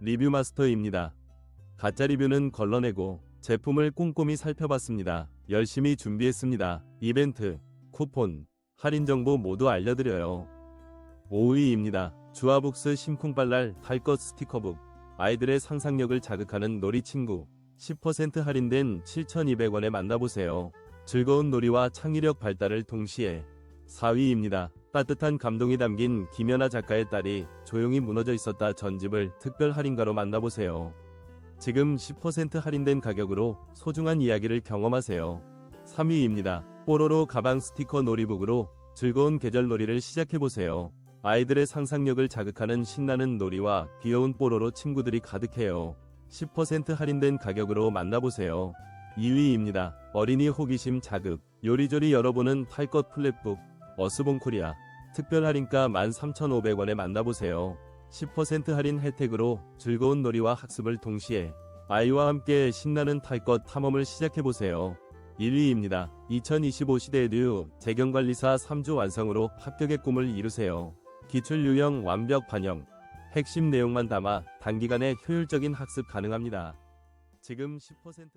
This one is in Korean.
리뷰 마스터입니다. 가짜 리뷰는 걸러내고 제품을 꼼꼼히 살펴봤습니다. 열심히 준비했습니다. 이벤트, 쿠폰, 할인 정보 모두 알려드려요. 5위입니다. 주아북스 심쿵발랄 탈것 스티커북. 아이들의 상상력을 자극하는 놀이 친구. 10% 할인된 7,200원에 만나보세요. 즐거운 놀이와 창의력 발달을 동시에 4위입니다. 따뜻한 감동이 담긴 김연아 작가의 딸이 조용히 무너져 있었다 전집을 특별 할인가로 만나보세요. 지금 10% 할인된 가격으로 소중한 이야기를 경험하세요. 3위입니다. 뽀로로 가방 스티커 놀이북으로 즐거운 계절 놀이를 시작해보세요. 아이들의 상상력을 자극하는 신나는 놀이와 귀여운 뽀로로 친구들이 가득해요. 10% 할인된 가격으로 만나보세요. 2위입니다. 어린이 호기심 자극, 요리조리 열어보는 탈것 플랫북, 어스본 코리아. 특별 할인가 13,500원에 만나보세요. 10% 할인 혜택으로 즐거운 놀이와 학습을 동시에 아이와 함께 신나는 탈것 탐험을 시작해보세요. 1위입니다. 2025 시대의 뉴 재경관리사 3주 완성으로 합격의 꿈을 이루세요. 기출 유형 완벽 반영. 핵심 내용만 담아 단기간에 효율적인 학습 가능합니다. 지금 10%